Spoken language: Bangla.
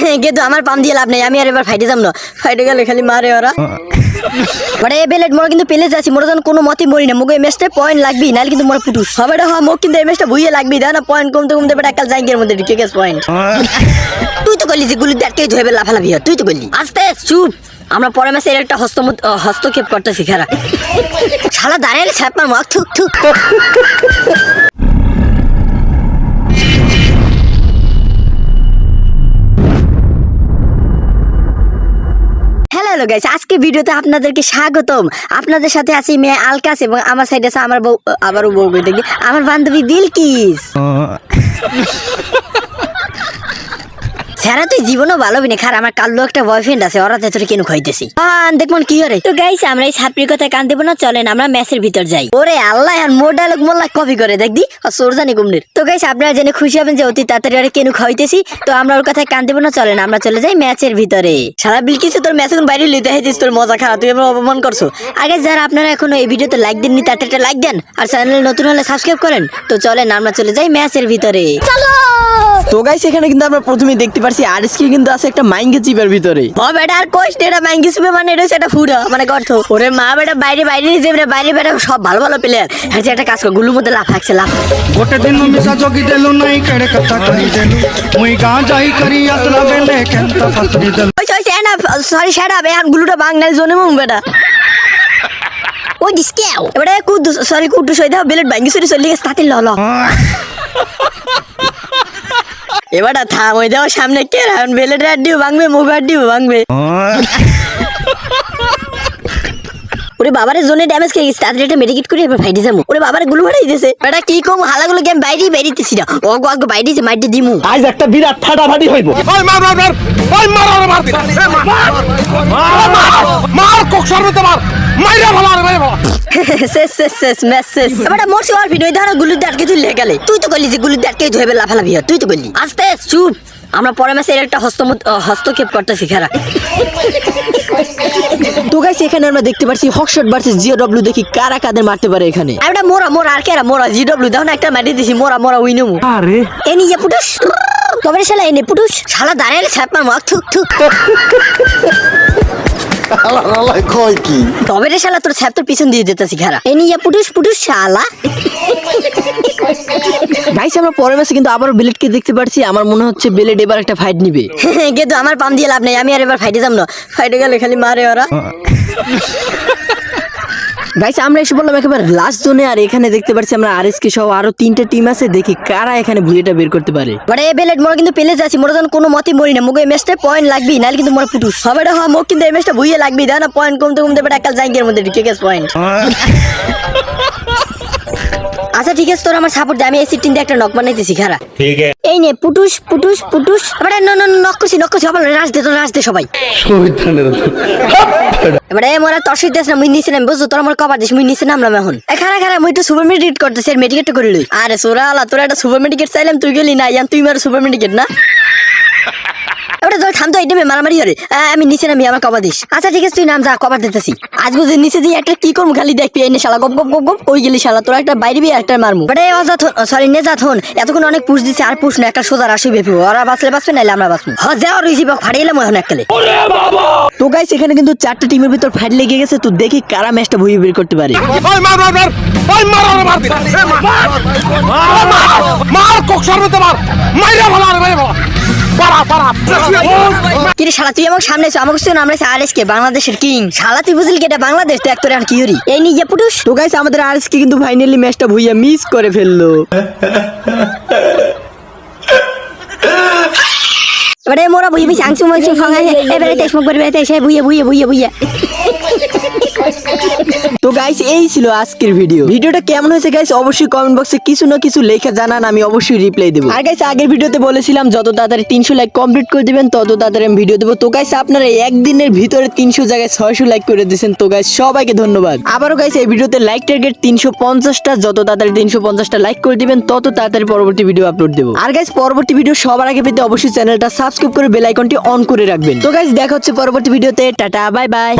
কিন্তু আমার পাম দিয়ে লাভ নেই আমি আর এবার ফাইটে যাম না। ফাইটে গেলে খালি মারে ওরা। মানে এ বেলেট মোর কিন্তু পেলে যাচ্ছি মোর যখন কোনো মতে মরি না। মুগে এই ম্যাচটা পয়েন্ট লাগবি নাহলে কিন্তু মোর পুটুস। সবাইটা হ্যাঁ মোক কিন্তু এই ম্যাচটা ভুইয়ে লাগবি দেখ না পয়েন্ট কমতে কমতে বেটা একাল জাঙ্গের মধ্যে ঢুকে গেছে পয়েন্ট তুই তো করলি যে গুলি দেখকে ধুয়ে লাফালাফি হয় তুই তো করলি আস্তে চুপ। আমরা পরে ম্যাচে একটা হস্তমত হস্তক্ষেপ করতে শিখারা শালা দাঁড়িয়ে ছ্যাপ মার থুক থুক। হ্যালো গাইস আজকে ভিডিওতে আপনাদেরকে স্বাগতম। আপনাদের সাথে আছি মেয়ে আলকাস এবং আমার সাইডে আছে আমার বউ আবারও বউ দেখি আমার বান্ধবী বিলকিস। স্যারা তুই জীবনও ভালো বিনে খার আমার কাল্লো একটা বয়ফ্রেন্ড আছে ওরা তোর কেন খাইতেছি আন দেখমন কি হরে। তো গাইস আমরা এই ছাত্রীর কথা কান দেবো না চলেন আমরা ম্যাচের ভিতর যাই। ওরে আল্লাহ আর মোর ডায়লগ মোল্লা কপি করে দেখদি আর সোরজানি কুমনির তো গাইস আপনারা জেনে খুশি হবেন যে অতি তাড়াতাড়ি ওরা কেন খাইতেছি তো আমরা ওর কথায় কান দেবো না চলেন আমরা চলে যাই ম্যাচের ভিতরে। সারা বিলকিস তোর ম্যাচ এখন বাইরে লইতে হাইতিস তোর মজা খারাপ তুই আমার অপমান করছ। আগে যারা আপনারা এখনও এই ভিডিওতে লাইক দেননি একটা লাইক দেন আর চ্যানেল নতুন হলে সাবস্ক্রাইব করেন। তো চলেন আমরা চলে যাই ম্যাচের ভিতরে। চলো! তো গাইস এখানে কিন্তু আমরা প্রথমে দেখতে পারছি আর এসকে কিন্তু আছে একটা মাইঙ্গে চিপের ভিতরে। ও বেটা আর কোশ এটা মাইঙ্গে চিপে মানে এটা সেটা ফুড মানে অর্থ ওরে মা বেটা বাইরে বাইরে নিয়ে যাবে বাইরে বেটা সব ভালো ভালো প্লেয়ার আছে একটা কাজ কর গুলু মধ্যে লাফ আছে লাফ। গোটে দিন মিশা জগি দেলু নাই কেড়ে কথা কই দেলু। মুই গা যাই করি আসলা বেনে কেনতা ফসবি দেলু। ওই ওই সেনা সরি সেনা বেহান গুলুটা বাংলার জোনে মুম বেটা। ওই দিস কেউ এবারে কুদ সরি কুদ সইদা বেলেট ভাঙ্গি সরি সলি গেছে তাতে ল এবারটা থাম ওই দাও সামনে কে এখন বেলেট আড্ডিও ভাঙবে মুখ আড্ডিও ভাঙবে ওরে বাবারে জোনে ড্যামেজ খেয়ে গেছে তাদের একটা মেডিকেট করে এবার ফাইটে যাব ওরে বাবারে গুলো ফাটাই দিতেছে বেটা কি কম হালাগুলো গেম বাইরে বাইরেতেছি না অগো অগো বাইরেছে মাইটে দিমু আজ একটা বিরাট ফাটাফাটি হইব ওই মার মার মার ওই মার ওরে মার মার মার কক সর্বতে মার মাইরা ভালো আরে মাইরা ভালো শেষ শেষ শেষ ম্যাচ শেষ এবারে মোরছি অল্প নই ধরো গুলুর দাঁতকে তুই লেগে গেলে। তুই তো করলি যে গুলুর দাঁতকে ধুয়ে লাফালাফি হয় তুই তো করলি আস্তে চুপ। আমরা পরে ম্যাচে একটা হস্তমত হস্তক্ষেপ করতে শিখারা তো গাইস এখানে আমরা দেখতে পারছি হকশট ভার্সেস জিও ডব্লিউ দেখি কারা কাদের মারতে পারে এখানে। আমরা মোরা মোরা আর কেরা মোরা জি ডব্লিউ দেখো না একটা মারি দিছি মোরা মোরা উইনমু আরে। এ নিয়ে পুটুস। কবে শালা এনে পুটুস? শালা দাঁড়ালে ছাপ মার মাখ থুক থুক। কয় কি? তবে রে শালা তোর ছাপ তোর পিছন দিয়ে দিতেছি খারা। এ নিয়ে পুটুস পুটুস শালা। গাইস আমরা পরের ম্যাচে কিন্তু আবার বেলেটকে দেখতে পারছি। আমার মনে হচ্ছে বিলেট এবার একটা ফাইট নিবে। কিন্তু আমার পাম দিয়ে লাভ নেই আমি আর এবার ফাইটে যাম না। ফাইটে গেলে খালি মারে ওরা। গাইস আমরা এসে বললাম একেবারে লাস্ট জোনে আর এখানে দেখতে পাচ্ছি আমরা আর এসকে সহ আরও তিনটা টিম আছে। দেখি কারা এখানে ভুইটা বের করতে পারে। বাট এ বেলেট মোরা কিন্তু পেলে যাচ্ছি মোরা যখন কোনো মতে মরি না। মুগে এই ম্যাচটা পয়েন্ট লাগবি নাহলে কিন্তু মোরা পুটুস সবাইটা হ্যাঁ মোক কিন্তু এই ম্যাচটা ভুইয়ে লাগবি দেখ না পয়েন্ট কমতে কমতে বেটা একাল জাঙ্গের মধ্যে ঢুকে গেছে পয়েন্ট আচ্ছা ঠিক আছে তোর আমার সাপোর্ট দে আমি এই দিয়ে একটা নক বানাইতেছি খারা। ঠিক এই নে পুটুস পুটুস পুটুস। এবারে ন ন নক করছি নক করছি আবার রাজ দে তো রাজ দে সবাই। এবারে এ মোরা তোর সাথে না মুই নিছি না বুঝছ? তোর আমার কবার দিস মুই নিছি না আমরা এখন। এ খারা খারা মুই তো সুপার মেডিকেট করতেছি আর মেডিকেট করে লই আরে সোরা আলা তোরা একটা সুপার মেডিকেট চাইলাম তুই গেলি না ইয়ান তুই মার সুপার মেডিকেট না? এবারে ধর থাম তো এই নেমে মারামারি আমি নিচে নামি আমার কবার দিস আচ্ছা ঠিক আছে তুই নাম যা কবার দিতেছি আজ বুঝে নিচে দিয়ে একটা কি করব খালি দেখবি এনে শালা গপ গপ গপ গপ ওই গেলি শালা তোরা একটা বাইরে বিয়ে একটা মারমু বাট এই অজাত সরি নেজাত হন এতক্ষণ অনেক পুষ দিছে আর পুষ না একটা সোজা রাশি বেপি ওরা বাঁচলে বাঁচবে নাইলে আমরা বাঁচবো হ যা আর রইছি ফাড়িয়ে এলাম এখন এককালে তো গাইস এখানে কিন্তু চারটা টিমের ভিতর ফাইট লেগে গেছে তো দেখি কারা ম্যাচটা ভুইয়ে বের করতে পারে ওই মার মার মার ওই মার মার মার কক সর্বতে মার মাইরা ভালো কিরে শালা তুই আমার সামনে এসো, আর কে বাংলাদেশের কিং। শালা তুই বুঝলি কি এটা বাংলাদেশ? দেখ তোর আর কিউরি এই নিয়ে পুটুস। তো আমাদের কিন্তু ফাইনালি ম্যাচটা ভুইয়া মিস করে ফেলল। এবারে মোরা বুঝে আংসু মাংসু এবারে বুইয়ে তো গাইস এই ছিল আজকের ভিডিও ভিডিওটা কেমন হয়েছে গাইস অবশ্যই কমেন্ট বক্সে কিছু না কিছু লেখা জানান, আমি অবশ্যই রিপ্লাই দেবো। আর গাইস আগের ভিডিওতে বলেছিলাম, যত তাড়াতাড়ি তিনশো লাইক কমপ্লিট করে দিবেন, তত তাড়াতাড়ি আমি ভিডিও দেবো। তো গাইস আপনারা একদিনের ভিতরে তিনশো জায়গায় ছয়শো লাইক করে দিয়েছেন। তো গাইস সবাইকে ধন্যবাদ। আবারও গাইস এই ভিডিওতে লাইক টার্গেট তিনশো পঞ্চাশটা, যত তাড়াতাড়ি তিনশো পঞ্চাশটা লাইক করে দিবেন, তত তাড়াতাড়ি পরবর্তী ভিডিও আপলোড দেবো। আর গাইস পরবর্তী ভিডিও সবার আগে পেতে অবশ্যই চ্যানেলটা সাবস্ক্রাইব করে বেল আইকনটি অন করে রাখবেন। তো গাইস দেখা হচ্ছে পরবর্তী ভিডিওতে টাটা বাই বাই